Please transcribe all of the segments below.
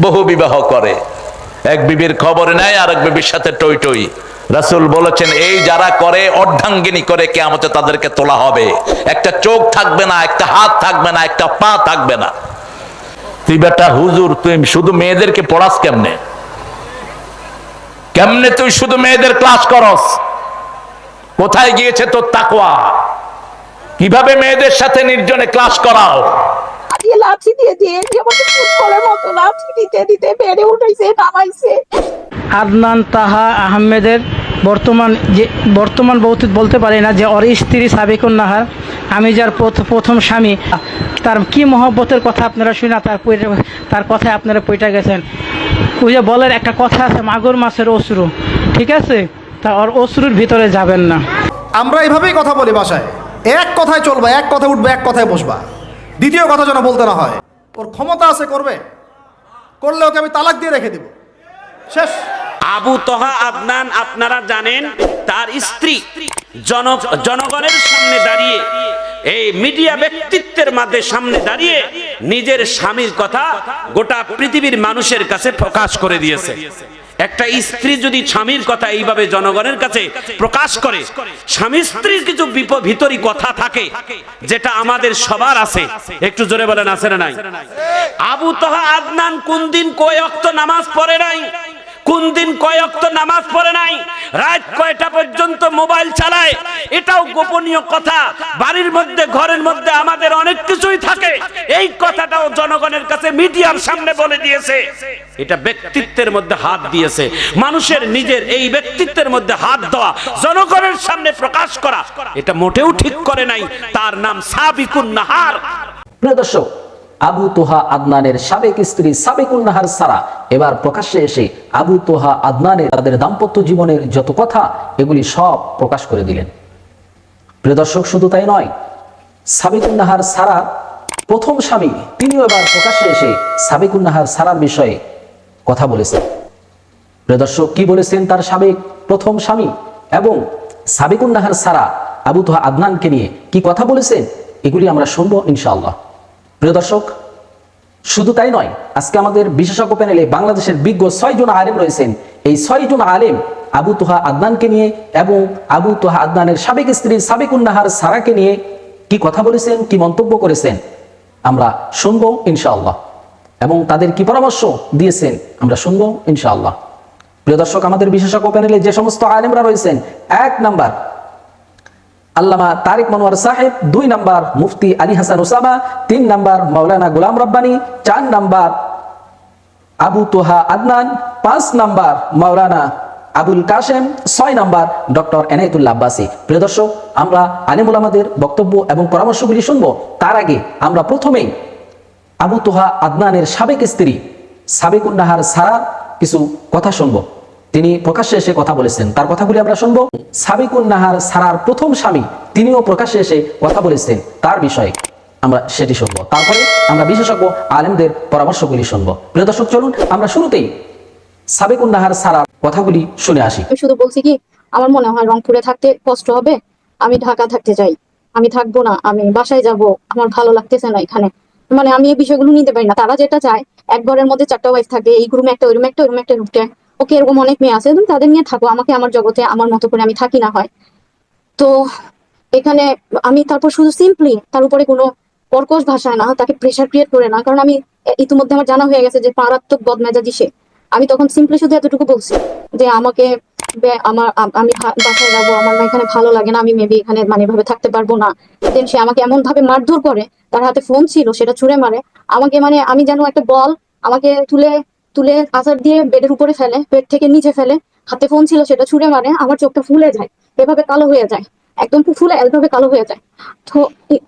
বহু বিবাহ করে। এক বিবির খবর নেয় আর এক বিবির সাথে টই টই। রাসুল বলেছেন, এই যারা করে, অর্ধাঙ্গিনী করে কেমতে তাদেরকে তোলা হবে। একটা চোখ থাকবে না, একটা হাত থাকবে না, একটা পা থাকবে না। তুই বেটা হুজুর, তুই শুধু মেয়েদেরকে পড়াস কেমনে? কেমনে তুই শুধু মেয়েদের ক্লাস করস? কোথায় গিয়েছে তোর তাকওয়া? কীভাবে মেয়েদের সাথে নির্জনে ক্লাস করাও? দিয়ে লাঠি দিয়ে দিয়ে আমাকে ফুটবলের মতো লাঠি দিতে দিতে বেড়ে উঠাইছে নামাইছে। আদনান তাহা আহমেদের বর্তমান যে বর্তমান বলতে বলতে পারি না যে ওর স্ত্রী সাবিকুন নাহার আমি যার প্রথ- প্রথম স্বামী তার কি মহব্বতের কথা আপনারা শুনে তার তার কথায় আপনারা পইটা গেছেন। ওই যে বলের একটা কথা আছে মাগুর মাছের অশ্রু ঠিক আছে? তা ওর অশ্রুর ভিতরে যাবেন না। আমরা এইভাবেই কথা বলি বাসায়। এক কথায় চলবা এক কথা উঠবে এক কথায় বসবা। দ্বিতীয় কথা যেন বলতে না হয়, ওর ক্ষমতা আছে করবে। করলে ওকে আমি তালাক দিয়ে রেখে দেব। শেষ। আবু তহা আদনান আপনারা জানেন, তার স্ত্রী জন জনগণের সামনে দাঁড়িয়ে, এই মিডিয়া ব্যক্তিত্বের মাঝে সামনে দাঁড়িয়ে নিজের স্বামীর কথা গোটা পৃথিবীর মানুষের কাছে প্রকাশ করে দিয়েছে। একটা স্ত্রী যদি স্বামীর কথা এইভাবে জনগণের কাছে প্রকাশ করে, স্বামী স্ত্রীর কিছু ভিতরি কথা থাকে, যেটা আমাদের সবার আছে। একটু জোরে বলেন, আছে না নাই? আবু তহা আদনান কোন দিন কয় অক্ত নামাজ পড়ে নাই? কোন দিন কয়েক নামাজ পড়ে নাই? রাত কয়টা পর্যন্ত মোবাইল চালায়? এটাও গোপনীয় কথা। বাড়ির মধ্যে, ঘরের মধ্যে আমাদের অনেক কিছুই থাকে। এই কথাটাও জনগণের কাছে মিডিয়ার সামনে বলে দিয়েছে। এটা ব্যক্তিত্বের মধ্যে হাত দিয়েছে। মানুষের নিজের এই ব্যক্তিত্বের মধ্যে হাত দেওয়া, জনগণের সামনে প্রকাশ করা, এটা মোটেও ঠিক করে নাই। তার নাম সাবিকুন নাহার। প্রিয় দর্শক, আবু তোহা আদনানের সাবেক স্ত্রী সাবেকুন নাহার সারা এবার প্রকাশ্যে এসে আবু তোহা আদনানের তাদের দাম্পত্য জীবনের যত কথা, এগুলি সব প্রকাশ করে দিলেন। প্রিয় দর্শক, শুধু তাই নয়, সাবিকুন নাহার সারা প্রথম স্বামী, তিনিও এবার প্রকাশ্যে এসে সাবিকুন নাহার সারার বিষয়ে কথা বলেছেন। প্রিয় দর্শক, কি বলেছেন তার সাবেক প্রথম স্বামী এবং সাবিকুন নাহার সারা আবু তোহা আদনানকে নিয়ে কি কথা বলেছেন? এগুলি আমরা শুনব ইনশাআল্লাহ। প্রিয় দর্শক শুধু তাই নয়, আজকে আমাদের বিশেষজ্ঞ প্যানেলে বাংলাদেশের বিজ্ঞ ছয় জন আলেম রয়েছেন। এই ছয় জন আলেম আবু তোহা আদনানকে নিয়ে এবং আবু তোহা আদনানের সাবেক স্ত্রী সাবেকুন নাহার সারাকে নিয়ে কি কথা বলেছেন, কি মন্তব্য করেছেন, আমরা শুনব ইনশাআল্লাহ। এবং তাদের কি পরামর্শ দিয়েছেন, আমরা শুনব ইনশাআল্লাহ। প্রিয় দর্শক, আমাদের বিশেষজ্ঞ প্যানেলে যে সমস্ত আলেমরা রয়েছেন, এক নাম্বার আল্লামা তারিক মনোয়ার সাহেব, দুই নাম্বার মুফতি আলী হাসান ওসামা, তিন নাম্বার মাওলানা গোলাম রব্বানি, চার নাম্বার আবু তোহা আদনান, পাঁচ নাম্বার মাওলানা আবুল কাশেম, ছয় নাম্বার ডক্টর এনায়তুল্লাহ আব্বাসি। প্রিয় দর্শক, আমরা আলিমুল আমাদের বক্তব্য এবং পরামর্শগুলি শুনব। তার আগে আমরা প্রথমেই আবু তোহা আদনানের সাবেক স্ত্রী সাবেকুন নাহার সারার কিছু কথা শুনব। তিনি প্রকাশ্যে এসে কথা বলেছেন। তার কথাগুলি আমরা শুনব। সাবিকুন নাহার সারার প্রথম স্বামী, তিনিও প্রকাশ্যে এসে কথা বলেছেন। তার বিষয়ে আমরা সেটি শুনব। তারপরে আমরা বিশেষজ্ঞ আলেমদের পরামর্শগুলি শুনব। প্রিয় দর্শক, চলুন আমরা শুরুতেই সাবেকুন নাহার সারার কথাগুলি শুনে আসি। শুধু বলছি কি, আমার মনে হয় রংপুরে থাকতে কষ্ট হবে। আমি ঢাকা থাকতে চাই। আমি থাকব না। আমি বাসায় যাব। আমার ভালো লাগতেছে না এখানে। মানে আমি এই বিষয়গুলো নিতে পারি না। তারা যেটা চায় এক ঘরের মধ্যে চারটা ওয়াইফ থাকে এই রুমে একটা, ওই রুমে একটা, ওই রুমে একটা রুমে ওকে এরকম অনেক মেয়ে আছে তাদের নিয়ে থাকো, আমাকে আমার জগতে আমার মতো করে আমি থাকি না হয়। তো এখানে আমি তারপর শুধু সিম্পলি তার উপরে কোনো কর্কশ ভাষায় না, তাকে প্রেশার ক্রিয়েট করে না, কারণ আমি ইতিমধ্যে আমার জানা হয়ে গেছে যে মারাত্মক বদমেজাজি সে। আমি তখন সিম্পলি শুধু এতটুকু বলছি যে আমাকে আমার, আমি বাসায় যাব, আমার না এখানে ভালো লাগে না, আমি মেবি এখানে মানে এভাবে থাকতে পারব না। দেন সে আমাকে এমন ভাবে মারধর করে, তার হাতে ফোন ছিল, সেটা ছুঁড়ে মারে, আমাকে মানে আমি যেন একটা বল, আমাকে তুলে তুলে আচার দিয়ে বেডের উপরে ফেলে, বেড থেকে নিচে ফেলে। হাতে ফোন ছিল, সেটা ছুঁড়ে মারে, আমার চোখটা ফুলে যায়, এভাবে কালো হয়ে যায়। একদম ফুলে, এভাবে কালো হয়ে যায়। তো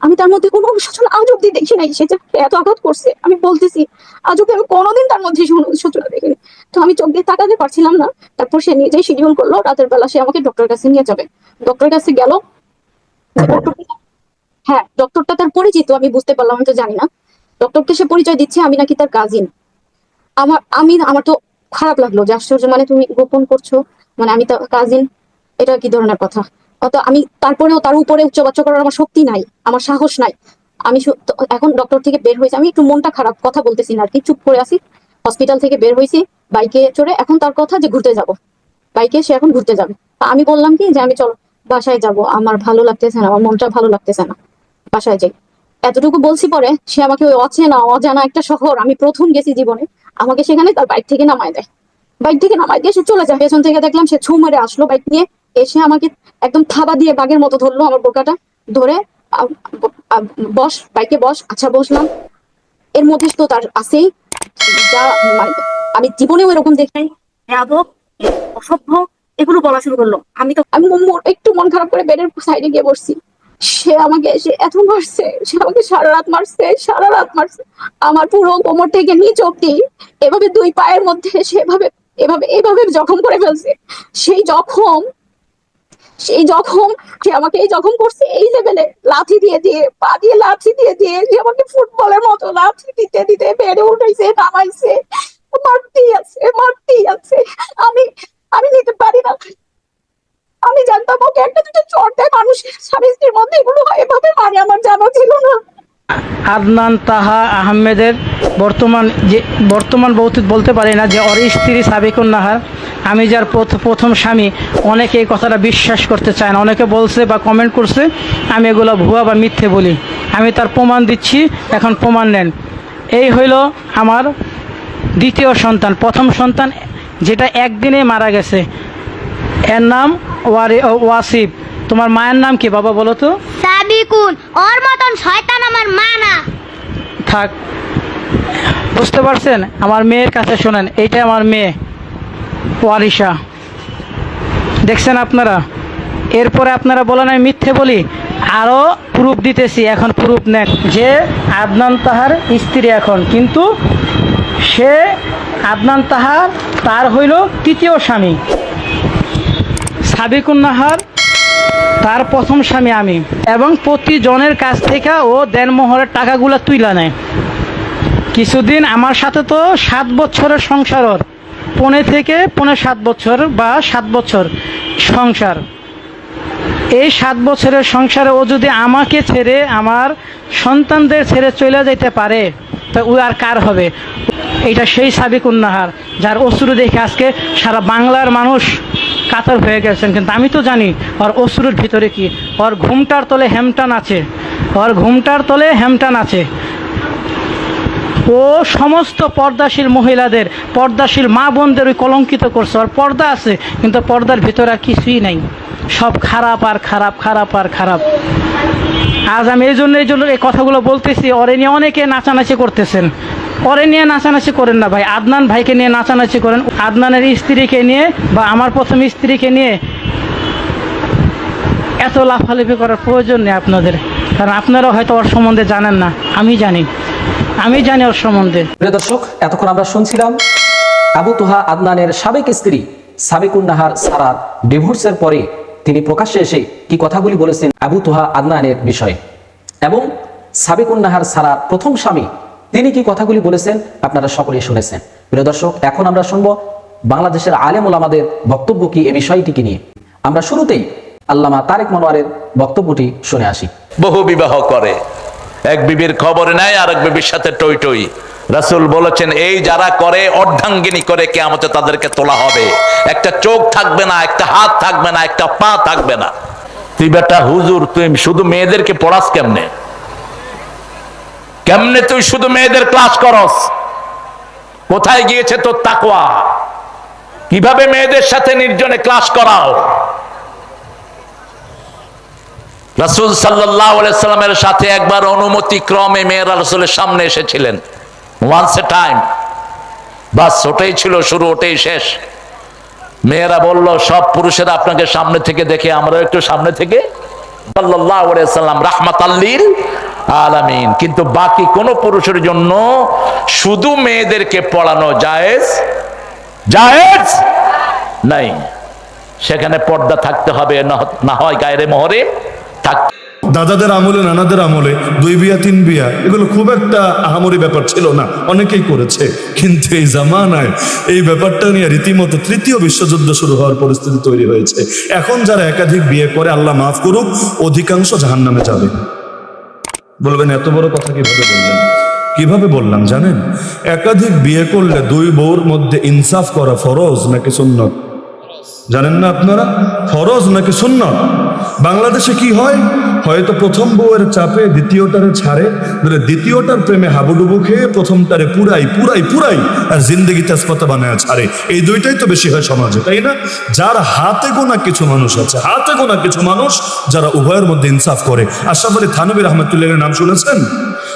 আমি তার মধ্যে কোনো অনুশোচনা আজ অব্দি দেখি নাই, সে যে এত আঘাত করছে। আমি বলতেছি, আজ অব্দি আমি কোনোদিন তার মধ্যে অনুশোচনা দেখিনি। তো আমি চোখ দিয়ে তাকাতে পারছিলাম না। তারপর সে নিজেই শিডিউল করল, রাতের বেলা সে আমাকে ডক্টর কাছে নিয়ে যাবে। ডক্টর কাছে গেল। হ্যাঁ ডক্টরটা তার পরিচিত, আমি বুঝতে পারলাম, আমি তো জানি না। ডক্টরকে সে পরিচয় দিচ্ছে, আমি নাকি তার কাজিন আমার, আমি, আমার তো খারাপ লাগল যে আশ্চর্য মানে তুমি গোপন করছ মানে আমি তার কাজিন এটা কি ধরনের কথা? অত আমি তারপরেও তার উপরে উচ্চবাচ্য করার আমার শক্তি নাই, আমার সাহস নাই। আমি এখন ডক্টর থেকে বের হয়েছে, আমি একটু মনটা খারাপ, কথা বলতেছি না কি, চুপ করে আছি। হসপিটাল থেকে বের হয়েছি, বাইকে চড়ে এখন তার কথা যে ঘুরতে যাব। বাইকে সে এখন ঘুরতে যাবে। তা আমি বললাম কি যে আমি চলো, বাসায় যাব, আমার ভালো লাগতেছে না, আমার মনটা ভালো লাগতেছে না, বাসায় যাই। এতটুকু বলছি পরে, সে আমাকে ওই অচেনা, অজানা একটা শহর, আমি প্রথম গেছি জীবনে আমাকে সেখানে তার বাইক থেকে নামায় দেয়। বাইক থেকে নামায় দিয়ে সে চলে যায়। পেছন থেকে দেখলাম সে ছু মেরে আসলো বাইক নিয়ে। এসে আমাকে একদম থাবা দিয়ে বাঘের মতো ধরলো আমার বোরকাটা ধরে বস বাইকে বস। আচ্ছা বসলাম। এর মধ্যে তো তার আছেই। যা মানে আমি জীবনেও এরকম দেখাই অসভ্য এগুলো বলা শুরু করল। আমি তো আমি একটু মন খারাপ করে বেডের সাইডে গিয়ে বসছি। সে আমাকে, সে এত মারছে, সে আমাকে সারা রাত মারছে, সারা রাত মারছে। আমার পুরো কোমর থেকে নিচ অব্দি এভাবে দুই পায়ের মধ্যে সেভাবে এভাবে এভাবে জখম করে ফেলছে। সেই জখম সেই জখম, সে আমাকে এই জখম করছে এই লেভেলে লাথি দিয়ে দিয়ে, পা দিয়ে লাথি দিয়ে দিয়ে যে আমাকে ফুটবলের মতো লাথি দিতে দিতে বেড়ে উঠাইছে নামাইছে। মারতেই আছে মারতেই আছে। আমি আমি নিতে পারি না আমি জানতাম ওকে একটা দুটো চট দেয় মানুষের স্বামী স্ত্রীর মধ্যে এগুলো এভাবে আমার জানা ছিল না। আদনান তাহা আহমেদের বর্তমান যে, বর্তমান বলতে বলতে পারি না যে ওর স্ত্রী সাবিকুন নাহার আমি যার প্রথ- প্রথম স্বামী, অনেকে এই কথাটা বিশ্বাস করতে চায় না। অনেকে বলছে বা কমেন্ট করছে, আমি এগুলো ভুয়া বা মিথ্যে বলি। আমি তার প্রমাণ দিচ্ছি, এখন প্রমাণ নেন। এই হইল আমার দ্বিতীয় সন্তান। প্রথম সন্তান যেটা একদিনে মারা গেছে। এর নাম ওয়ারি, ওয়াসিফ। তোমার মায়ের নাম কি বাবা বলো তো? সাবিকুন ওর মতন শয়তান আমার মা না। থাক। বুঝতে পারছেন? আমার মেয়ের কাছে শোনেন এইটা আমার মেয়ে ওয়ারিশা। দেখছেন আপনারা? এরপরে আপনারা বলেন আমি মিথ্যে বলি। আরও প্রুফ দিতেছি এখন প্রুফ নেন। যে আদনান তাহার স্ত্রী এখন কিন্তু সে আদনান তাহার তার হইল তৃতীয় স্বামী। সাবিকুন নাহার তার প্রথম স্বামী আমি। এবং প্রতিজনের কাছ থেকে ও দেনমোহরের টাকাগুলো তুইলা নেয়। কিছুদিন আমার সাথে তো সাত বছরের সংসার ওর। পনে থেকে পনে সাত বছর বা সাত বছর সংসার। এই সাত বছরের সংসারে ও যদি আমাকে ছেড়ে আমার সন্তানদের ছেড়ে চলে যেতে পারে, তা ও আর কার হবে? এটা সেই সাবিক উন্নাহার, যার অশ্রু দেখে আজকে সারা বাংলার মানুষ কাতর হয়ে গেছেন। কিন্তু আমি তো জানি, ওর অশ্রুর ভিতরে কি? ওর ঘুমটার তলে হেমটান আছে। ওর ঘুমটার তলে হেমটান আছে। ও সমস্ত পর্দাশীল মহিলাদের, পর্দাশীল মা বোনদের ওই কলঙ্কিত করছে। আর পর্দা আছে, কিন্তু পর্দার ভিতরে আর কিছুই নাই। সব খারাপ আর খারাপ খারাপ আর খারাপ। আজ আমি এই জন্য এই জন্য এই কথাগুলো বলতেছি। ওরে নিয়ে অনেকে নাচানাচি করতেছেন। ওরে নিয়ে নাচানাচি করেন না ভাই। আদনান ভাইকে নিয়ে নাচানাচি করেন। আদনানের স্ত্রীকে নিয়ে বা আমার প্রথম স্ত্রীকে নিয়ে এত লাফালাফি করার প্রয়োজন নেই আপনাদের। কারণ আপনারা হয়তো ওর সম্বন্ধে জানেন না। আমি জানি। আমি জানি ওর সম্বন্ধে। দর্শক, এতক্ষণ আমরা শুনছিলাম আবু তুহা আদনানের সাবেক স্ত্রী সাবিকুন নাহার সারার ডিভোর্সের পরে তিনি প্রকাশ্যে এসে কি কথাগুলি বলেছেন আবু তুহা আদনানের বিষয়ে। এবং সাবিকুন নাহার সারার প্রথম স্বামী তিনি কি কথাগুলি বলেছেন? আপনারা সকলেই শুনেছেন। প্রিয় দর্শক, এখন আমরা শুনব বাংলাদেশের আলেম ওলামাদের বক্তব্য কি এ বিষয়টিকে নিয়ে। আমরা শুরুতেই আল্লামা তারেক মনোয়ারের বক্তব্যটি শুনে আসি। বহু বিবাহ করে। এক বিবির খবর নেয় আর এক বিবির সাথে টই টই। রাসুল বলেছেন, এই যারা করে, অর্ধাঙ্গিনী করে কেমতে তাদেরকে তোলা হবে। একটা চোখ থাকবে না, একটা হাত থাকবে না, একটা পা থাকবে না। তুই বেটা হুজুর তুই শুধু মেয়েদেরকে পড়াস কেমনে? কেমনে তুই শুধু মেয়েদের ক্লাস করস? কোথায় গিয়েছে তোর তাকওয়া? কীভাবে মেয়েদের সাথে নির্জনে ক্লাস করাও? রাসুল সাল্লামের সাথে একবার অনুমতি ক্রমে মেয়েরা রসুলের সামনে এসেছিলেন। ওয়ান্স এ টাইম বাস ওটাই ছিল শুরু, ওটাই শেষ। মেয়েরা বলল, সব পুরুষেরা আপনাকে সামনে থেকে দেখে আমরা একটু সামনে থেকে। সাল্লাহ সাল্লাম রাহমাত আলামিন। কিন্তু বাকি কোন পুরুষের জন্য শুধু মেয়েদেরকে পড়ানো জায়েজ? জায়েজ? নাই। সেখানে পর্দা থাকতে হবে, না- হয় গায়ের মোহরে থাকতে দাদাদের আমলে, নানাদের আমলে, দুই বিয়া, তিন বিয়া, এগুলো খুব একটা আহামরি ব্যাপার ছিল না। অনেকেই করেছে। কিন্তু এই জামানায় এই ব্যাপারটা নিয়ে রীতিমতো তৃতীয় বিশ্বযুদ্ধ শুরু হওয়ার পরিস্থিতি তৈরি হয়েছে। এখন যারা একাধিক বিয়ে করে, আল্লাহ মাফ করুক, অধিকাংশ জাহান্নামে যাবে। বলবেন, এত বড় কথা কীভাবে বললেন? কীভাবে বললাম, জানেন? একাধিক বিয়ে করলে দুই বউর মধ্যে ইনসাফ করা ফরজ নাকি সুন্নত? জানেন না আপনারা? ফরজ নাকি সুন্নত? বাংলাদেশে কি হয়? হয়তো প্রথম বউয়ের চাপে দ্বিতীয়টারে ছাড়ে, ধরে দ্বিতীয়টার প্রেমে হাবুডুবু খেয়ে প্রথমটারে পুরাই পুরাই পুরাই আর জিন্দগি তেজপাতা বানায় ছাড়ে। এই দুইটাই তো বেশি হয় সমাজে, তাই না? যার হাতে গোনা কিছু মানুষ আছে, হাতে গোনা কিছু মানুষ যারা উভয়ের মধ্যে ইনসাফ করে। আশরাফ আলী থানবির আহমেদুল্লাহের নাম শুনেছেন?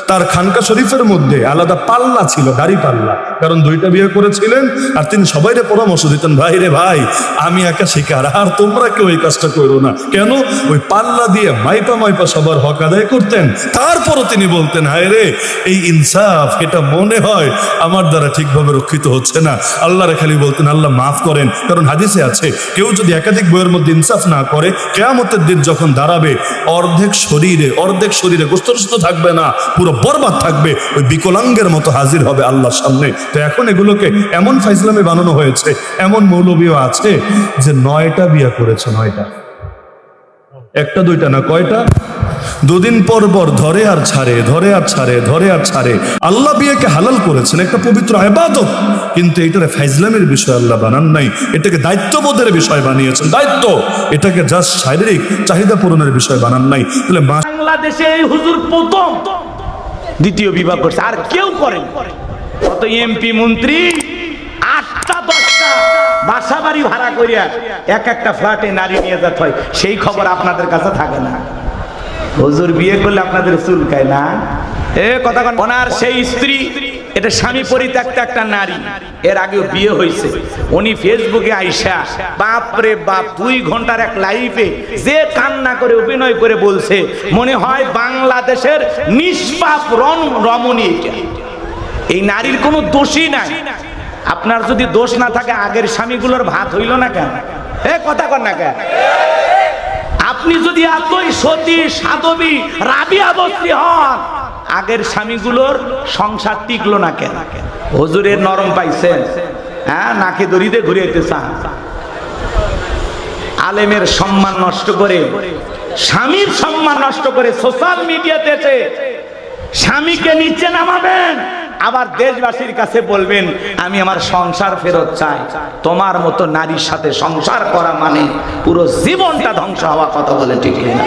তার খানকা শরীফের মধ্যে আলাদা পাল্লা ছিল, দাড়ি পাল্লা। কারণ দুইটা বিয়ে করেছিলেন আর তিনি সবাইরে পরামর্শ দিতেন, ভাই রে ভাই, আমি একা শিকার, আর তোমরা কেউ এই কাজটা করো না। কেন? ওই পাল্লা দিয়ে মাইপা মাইপা সবার হক আদায় করতেন। তারপরও তিনি বলতেন, হায় রে, এই ইনসাফ, এটা মনে হয় আমার দ্বারা ঠিকভাবে রক্ষিত হচ্ছে না। আল্লাহরে খালি বলতেন, আল্লাহ মাফ করেন। কারণ হাদিসে আছে, কেউ যদি একাধিক বইয়ের মধ্যে ইনসাফ না করে, কেয়ামতের দিন যখন দাঁড়াবে, অর্ধেক শরীরে অর্ধেক শরীরে গোস্তরস্ত থাকবে না, পুরো বরবাদ থাকবে, ওই বিকলাঙ্গের মতো হাজির হবে আল্লাহর সামনে। তো এখন এগুলোকে এমন ফাইজলামে বানানো হয়েছে, এমন মৌলবীও আছে যে নয়টা বিয়া করেছে, নয়টা। একটা, দুইটা না, কয়টা? দুদিন পর পর ধরে আর ছাড়ে, ধরে আর ছাড়ে, ধরে আর ছাড়ে। আল্লাহ বিয়েকে হালাল করেছেন, একটা পবিত্র আবাদত। কিন্তু এটারে ফাইজলামের বিষয় আল্লাহ বানান নাই, এটাকে দায়িত্ববোধের বিষয় বানিয়েছেন। দায়িত্ব, এটাকে জাস্ট শারীরিক চাহিদা পূরণের বিষয় বানান নাই। তাহলে বাংলাদেশে হুজুর প্রথম। দ্বিতীয় বিবাহ করছে। আর কেউ করেন। কত এমপি, মন্ত্রী, আটটা, দশটা বাসা বাড়ি ভাড়া করিয়া এক একটা ফ্ল্যাটে নারী নিয়ে যাত হয়, সেই খবর আপনাদের কাছে থাকে না। হুজুর বিয়ে করলে আপনাদের চুলকায় না? এ, কথা ওনার সেই স্ত্রী এটা স্বামী পরিত্যক্ত একটা নারী। এর আগেও বিয়ে হয়েছে। উনি ফেসবুকে আইসা বাপ রে বাপ, দুই ঘণ্টার এক লাইফে যে কান্না করে, অভিনয় করে বলছে, মনে হয় বাংলাদেশের নিষ্পাপ রন রমণী। এই নারীর কোনো দোষই নাই। আপনার যদি দোষ না থাকে, আগের স্বামীগুলোর ভাত হইল না কেন? এ, কথা কর না কেন? আপনি যদি এতই সতী, সাধবী রাবিয়া বস্তি হন আগের স্বামীগুলোর সংসার টিকলো না কেন? হজুরের নরম পাইছেন। হ্যাঁ নাকে দড়িতে ঘুরিয়েতে আলেমের সম্মান নষ্ট করে, স্বামীর সম্মান নষ্ট করে সোশ্যাল মিডিয়াতে স্বামীকে নিচে নামাবেন। আবার দেশবাসীর কাছে বলবেন, আমি আমার সংসার ফেরত চাই। তোমার মতো নারীর সাথে সংসার করা মানে পুরো জীবনটা ধ্বংস হওয়া কথা বলে ঠিক না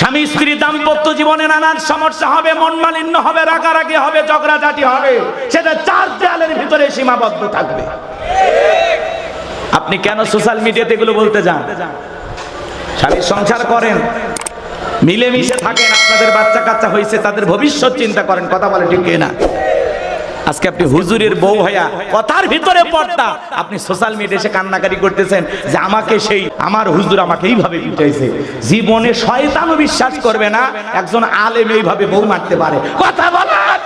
স্বামী স্ত্রী দাম্পত্য জীবনে নানান সমস্যা হবে, মন মালিন্য হবে, রাগারাগি হবে, ঝগড়াঝাটি হবে। সেটা চার দেয়ালের ভিতরে সীমাবদ্ধ থাকবে। আপনি কেন সোশ্যাল মিডিয়াতে এগুলো বলতে যান? স্বামী সংসার করেন, মিলেমিশে থাকেন, আপনাদের বাচ্চা কাচ্চা হয়েছে তাদের ভবিষ্যৎ চিন্তা করেন, কথা বলে ঠিক না আজকে আপনি হুজুরের বউ হইয়া কথার ভিতরে পড়তা আপনি সোশ্যাল মিডিয়া এসে কান্নাকারি করতেছেন যে আমাকে সেই, আমার হুজুর আমাকে এইভাবে পিটাইছে। জীবনে শয়তানও বিশ্বাস করবে না, একজন আলেম এইভাবে বউ মারতে পারে। কথা বলেন।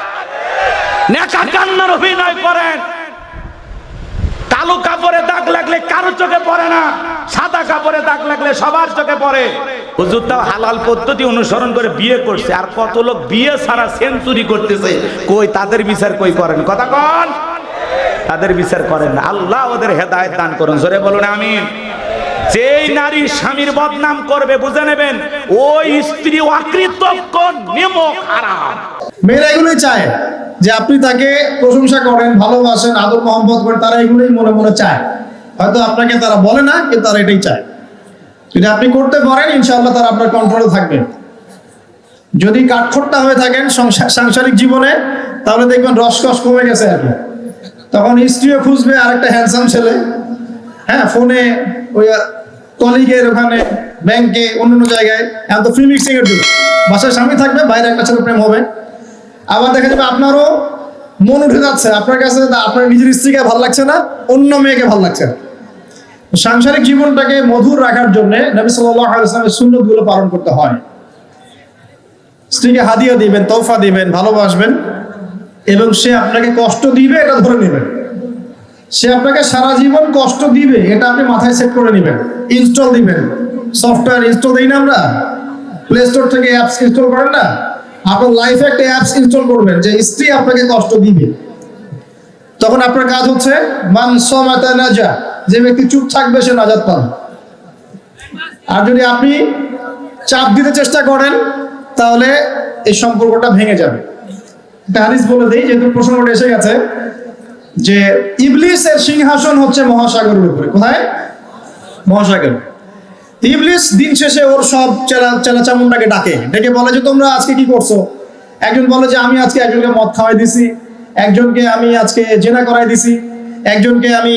নেকা কান্নার অভিনয় করেন। কালো কাপড়ে দাগ লাগলে কারও চোখে পড়ে না, সাদা কাপড়ে দাগ লাগলে সবার চোখে পড়ে। হুজুর তাও হালাল পদ্ধতি অনুসরণ করে বিয়ে করছে, আর কত লোক বিয়ে ছাড়া সেঞ্চুরি করতেছে। কই তাদের বিচার কই করেন? কথা কন। তাদের বিচার করেন না। আল্লাহ ওদের হেদায়ত দান করুন। জোরে বলুন, আমিন। যেই নারী স্বামীর বদনাম করবে, বুঝে নেবেন, ওই স্ত্রী অকৃতজ্ঞ, নিমক হারাম। মেয়েরা এগুলোই চায়। যে আপনি তাকে প্রশংসা করেন, ভালোবাসেন, আদর মহব্বত করেন, তারা এগুলোই মনে মনে চায়। হয়তো আপনাকে তারা বলে না, কিন্তু তারা এটাই চায়। যদি আপনি করতে পারেন, ইনশাআল্লাহ তারা আপনার কন্ট্রোলে থাকবে। যদি কাঠখোট্টা হয়ে থাকেন সাংসারিক জীবনে, তাহলে দেখবেন রসকস কমে গেছে আর তখন স্ত্রীও খুঁজবে আরেকটা হ্যান্ডসাম ছেলে। হ্যাঁ ফোনে ওই কলিগের ওখানে ব্যাংকে অন্যান্য জায়গায়। এখন তো ফ্রি মিক্সিং এর যুগ বাসায় স্বামী থাকবে, বাইরে একটা ছেলে প্রেম হবে। আবার দেখা যাবে আপনারও মন উঠে যাচ্ছে। আপনার কাছে আপনার নিজের স্ত্রীকে ভালো লাগছে না, অন্য মেয়েকে ভালো লাগছে সাংসারিক জীবনটাকে মধুর রাখার জন্য নবী আলাইহি ওয়াসাল্লামের সুন্নতগুলো পালন করতে হয়। স্ত্রীকে হাদিয়া দিবেন তৌফা দিবেন, ভালোবাসবেন, এবং সে আপনাকে কষ্ট দিবে, এটা ধরে নেবেন। সে আপনাকে সারা জীবন কষ্ট দিবে, এটা আপনি মাথায় সেট করে নেবেন। ইনস্টল দিবেন। সফটওয়্যার ইনস্টল দিই না আমরা? প্লে স্টোর থেকে অ্যাপস ইনস্টল করেন না? আপনার লাইফে একটা অ্যাপস ইনস্টল করবেন, যে স্ত্রী আপনাকে কষ্ট দিবে। তখন আপনার কাজ হচ্ছে যে ব্যক্তি চুপ থাকবে, সে নাজাত পাবে। আর যদি আপনি চাপ দিতে চেষ্টা করেন, তাহলে এই সম্পর্কটা ভেঙে যাবে। একটা হাদিস বলে দেই, যেহেতু প্রসঙ্গটা এসে গেছে, যে ইবলিসের সিংহাসন হচ্ছে মহাসাগরের উপরে। কোথায়? মহাসাগর। ইবলিস দিন শেষে ওর সব চেলা চেলা চামুন্ডাকে ডাকে। ডেকে বলে যে, তোমরা আজকে কি করছ? একজন বলে যে, আমি আজকে একজনকে মদ খাওয়াই দিছি। একজনকে আমি আজকে জেনা করাই দিছি। একজনকে আমি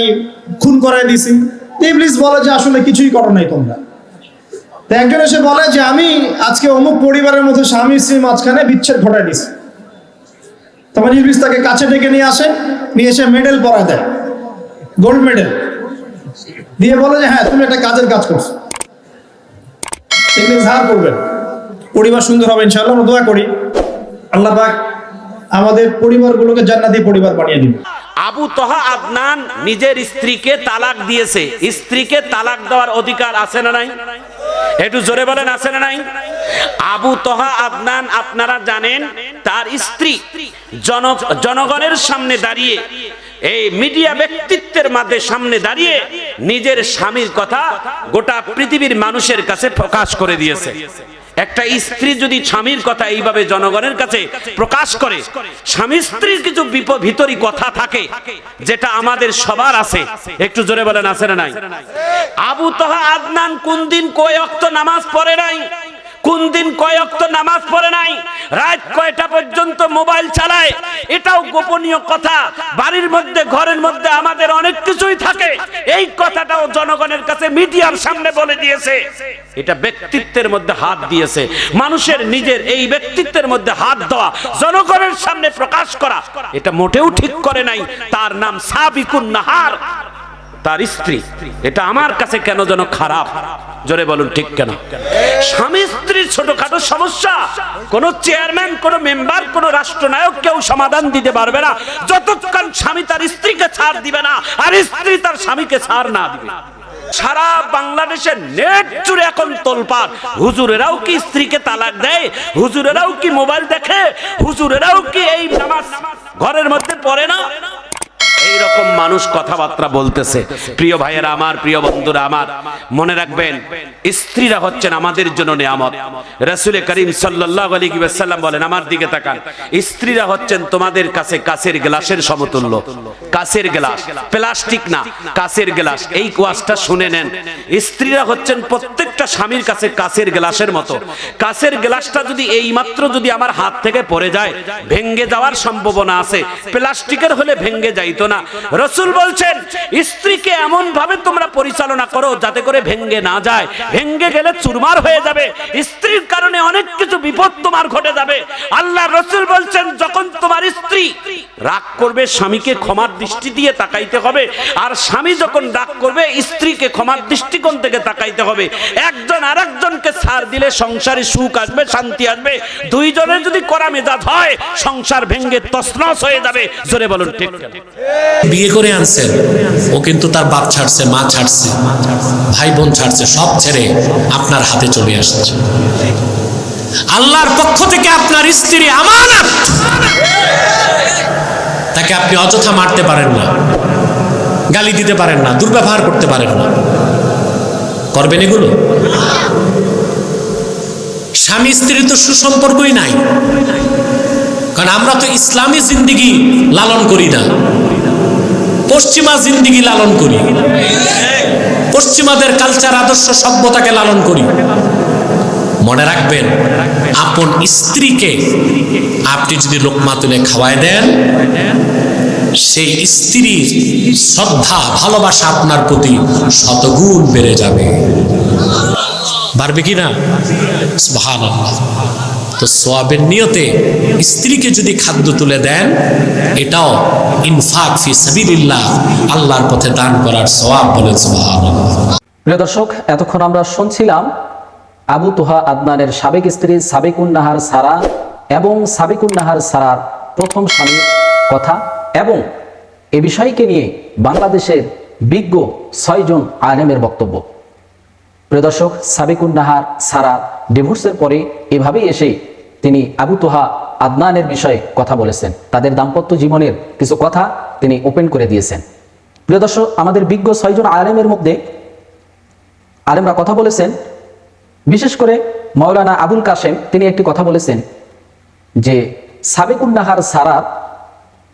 খুন করাই দিছি। ইবলিস বলে যে, আসলে কিছুই করো নাই তোমরা। তো একজন এসে বলে যে, আমি আজকে অমুক পরিবারের মধ্যে স্বামী স্ত্রীর মাঝখানে বিচ্ছেদ ঘটাই দিছি। তখন ইবলিস তাকে কাছে ডেকে নিয়ে আসে, নিয়ে এসে মেডেল পরা দেয়। গোল্ড মেডেল দিয়ে বলে যে হ্যাঁ তুমি একটা কাজের কাজ করছ। এগুলো ধার করবেন। পরিবার সুন্দর হবে ইনশাআল্লাহ, আমরা দোয়া করি। আল্লাহ পাক আমাদের পরিবারগুলোকে জান্নাতি পরিবার বানিয়ে দিন। আবু তহা আদনান নিজের স্ত্রীকে তালাক দিয়েছে। স্ত্রীকে তালাক দেওয়ার অধিকার আছে না নাই? একটু জোরে বলেন, আছে না নাই? আবু তহা আদনান, আপনারা জানেন, তার স্ত্রী জন জনগণের সামনে দাঁড়িয়ে এই মিডিয়া ব্যক্তিত্বের মাঝে সামনে দাঁড়িয়ে নিজের স্বামীর কথা গোটা পৃথিবীর মানুষের কাছে প্রকাশ করে দিয়েছে। একটা স্ত্রী যদি স্বামীর কথা এইভাবে জনগণের কাছে প্রকাশ করে, স্বামী স্ত্রীর কিছু বিপ- ভিতরি কথা থাকে যেটা আমাদের সবার আছে। একটু জোরে বলেন, আছে না নাই? আবু তহা আদনান কোন দিন কয় অক্ত নামাজ পড়ে নাই? কোন দিন কয় অক্ত নামাজ পড়ে নাই? রাত কয়টা পর্যন্ত মোবাইল চালায়? এটাও গোপনীয় কথা। বাড়ির মধ্যে, ঘরের মধ্যে আমাদের অনেক কিছুই থাকে। এই কথাটাও জনগণের কাছে মিডিয়ার সামনে বলে দিয়েছে। এটা ব্যক্তিত্বের মধ্যে হাত দিয়েছে। মানুষের নিজের এই ব্যক্তিত্বের মধ্যে হাত দেওয়া, জনগণের সামনে প্রকাশ করা, এটা মোটেও ঠিক করে নাই। তার নাম সাবিকুন নাহার। তার স্ত্রী। এটা আমার কাছে কেন যেন খারাপ? জোরে বলুন, ঠিক কেন? স্বামী স্ত্রীর ছোটখাটো সমস্যা। কোন চেয়ারম্যান কোন মেম্বার কোন রাষ্ট্রনায়ক কেউ সমাধান দিতে পারবে না। যতক্ষণ স্বামী তার স্ত্রীকে ছাড় দিবে না, আর স্ত্রী তার স্বামীকে ছাড় না দিবে। সারা বাংলাদেশের নেট জুড়ে এখন তোলপার হুজুরেরাও কি স্ত্রীকে তালাক দেয়? হুজুরেরাও কি মোবাইল দেখে? হুজুরেরাও কি এই নামাজ ঘরের মধ্যে পড়ে না? এই রকম মানুষ কথাবার্তা বলতেছে। প্রিয় ভাইয়েরা আমার, প্রিয় বন্ধুরা আমার, মনে রাখবেন, স্ত্রীরা হচ্ছেন আমাদের জন্য নিয়ামত। রাসূল করিম সাল্লাল্লাহু আলাইহি ওয়াসাল্লাম বলেন, আমার দিকে তাকান। স্ত্রীরা হচ্ছেন তোমাদের কাছে কাছের গ্লাসের সমতুল্য। কাছের গ্লাস। প্লাস্টিক না, কাছের গ্লাস। এই কোয়াসটা শুনে নেন। স্ত্রীরা হচ্ছেন প্রত্যেকটা স্বামীর কাছে কাছের গ্লাসের মতো। কাছের গ্লাসটা যদি এই মাত্র যদি আমার হাত থেকে পড়ে যায় ভেঙ্গে যাওয়ার সম্ভাবনা আছে। প্লাস্টিকের হলে ভেঙ্গে যাইতো না। রসুল বলছেন, স্ত্রীকে এমন ভাবে তোমরা পরিচালনা করো যাতে করে ভেঙ্গে না যায়। ভেঙ্গে গেলে চুরমার হয়ে যাবে। স্ত্রীর কারণে অনেক কিছু বিপদ তোমার ঘটে যাবে। আল্লাহ রসুল বলছেন, যখন তোমার স্ত্রী রাগ করবে, স্বামীকে ক্ষমার দৃষ্টি দিয়ে তাকাইতে হবে। আর স্বামী যখন রাগ করবে, স্ত্রীকে ক্ষমার দৃষ্টিকোণ থেকে তাকাইতে হবে। একজন আরেকজনকে ছাড় দিলে সংসারে সুখ আসবে, শান্তি আসবে। দুইজনের যদি করা মেজাজ হয়, সংসার ভেঙ্গে তসনস হয়ে যাবে। জোরে বলুন, ঠিক বিয়ে করে আনছেন ও কিন্তু তার বাপ ছাড়ছে, মা ছাড়ছে, ভাই বোন ছাড়ছে, সব ছেড়ে আপনার হাতে চলে আসছে। আল্লাহর পক্ষ থেকে আপনার স্ত্রী আমানত। তাকে আপনি অযথা মারতে পারেন না, গালি দিতে পারেন না, দুর্ব্যবহার করতে পারেন না। করবেন এগুলো? স্বামী স্ত্রীর তো সুসম্পর্কই নাই। কারণ আমরা তো ইসলামী জিন্দিগি লালন করি না। পশ্চিমা জিন্দিগি লালন করি। পশ্চিমাদের কালচার আদর্শ, সভ্যতাকে লালন করি। মনে রাখবেন, আপন স্ত্রীকে আপনি যদি লোকমা তুলে খাওয়ায় দেন, সেই স্ত্রীর শ্রদ্ধা, ভালোবাসা আপনার প্রতি শতগুণ বেড়ে যাবে। বাড়বে কি না? সুবহানাল্লাহ। তো সোয়াবের নিয়তে স্ত্রীকে যদি খাদ্য তুলে দেন, এটাও ইনফাক ফি সাবিলিল্লাহ, আল্লাহর পথে দান করার সুবহানাল্লাহ। প্রিয় দর্শক, এতক্ষণ আমরা শুনছিলাম আবু তোহা আদনানের সাবেক স্ত্রী সাবেকুন নাহার সারা এবং সাবেকুন নাহার সারার প্রথম স্বামীর কথা এবং এ বিষয়কে নিয়ে বাংলাদেশের বিজ্ঞ ছয়জন আলেমের বক্তব্য। প্রিয় দর্শক, সাবিকুন নাহার সারা ডিভোর্সের পরে এভাবেই এসে তিনি আবু তোহা আদনানের বিষয়ে কথা বলেছেন। তাদের দাম্পত্য জীবনের কিছু কথা তিনি ওপেন করে দিয়েছেন। প্রিয় দর্শক, আমাদের বিজ্ঞ ছয়জন আলেমের মধ্যে আলেমরা কথা বলেছেন। বিশেষ করে মৌলানা আবুল কাশেম, তিনি একটি কথা বলেছেন যে, সাবেকুন্নাহার সারা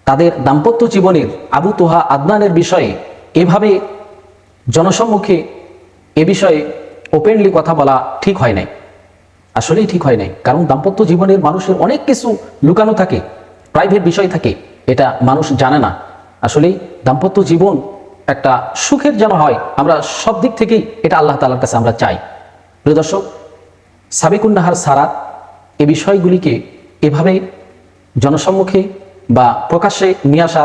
তাদের দাম্পত্য জীবনের আবু তোহা আদনানের বিষয়ে এভাবে জনসম্মুখে এ বিষয়ে ওপেনলি কথা বলা ঠিক হয় নাই। আসলেই ঠিক হয় নাই। কারণ দাম্পত্য জীবনের মানুষের অনেক কিছু লুকানো থাকে প্রাইভেট বিষয় থাকে, এটা মানুষ জানে না। আসলেই দাম্পত্য জীবন একটা সুখের যেন হয়, আমরা সব দিক থেকেই এটা আল্লাহ তালার কাছে আমরা চাই। প্রিয় দর্শক, সাবিকুন্নাহার সারা এ বিষয়গুলিকে এভাবে জনসম্মুখে বা প্রকাশ্যে নিয়ে আসা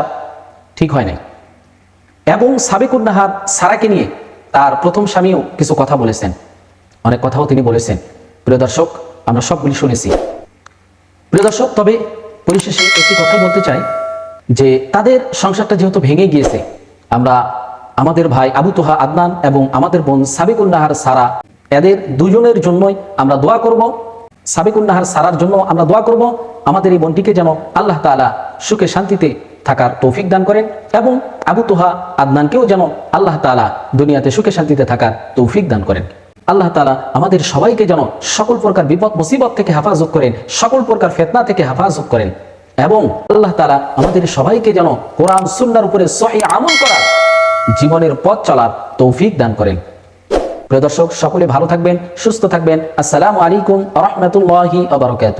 ঠিক হয় নাই। এবং সাবেকুন্নাহার সারাকে নিয়ে তার প্রথম স্বামীও কিছু কথা বলেছেন। অনেক কথাও তিনি বলেছেন। প্রিয় দর্শক, আমরা সবগুলি শুনেছি। প্রিয় দর্শক, তবে পরিশেষে একটি কথা বলতে চাই যে তাদের সংসারটা যেহেতু ভেঙে গিয়েছে, আমরা আমাদের ভাই আবু তোহা আদনান এবং আমাদের বোন সাবিকুন্নাহার সারা, এদের দুজনের জন্যই আমরা দোয়া করব। সাবিকুন্নাহার সারার জন্য আমরা দোয়া করব। আমাদের এই বোনটিকে যেন আল্লাহ তাআলা সুখে শান্তিতে থাকার তৌফিক দান করেন এবং আবু তোহা আদনানকেও যেন আল্লাহ তাআলা দুনিয়াতে সুখে শান্তিতে থাকার তৌফিক দান করেন। আল্লাহ তালা আমাদের সবাইকে যেন সকল প্রকার বিপদ, মুসিবত থেকে হেফাজত করেন, সকল প্রকার ফেতনা থেকে হেফাজত করেন এবং আল্লাহ তালা আমাদের সবাইকে যেন কোরআন, সুন্নার উপরে সহি আমল করার জীবনের পথ চলার তৌফিক দান করেন। প্রিয় দর্শক, সকলে ভালো থাকবেন, সুস্থ থাকবেন। আসসালামু আলাইকুম রহমতুল্লাহি আবরকাত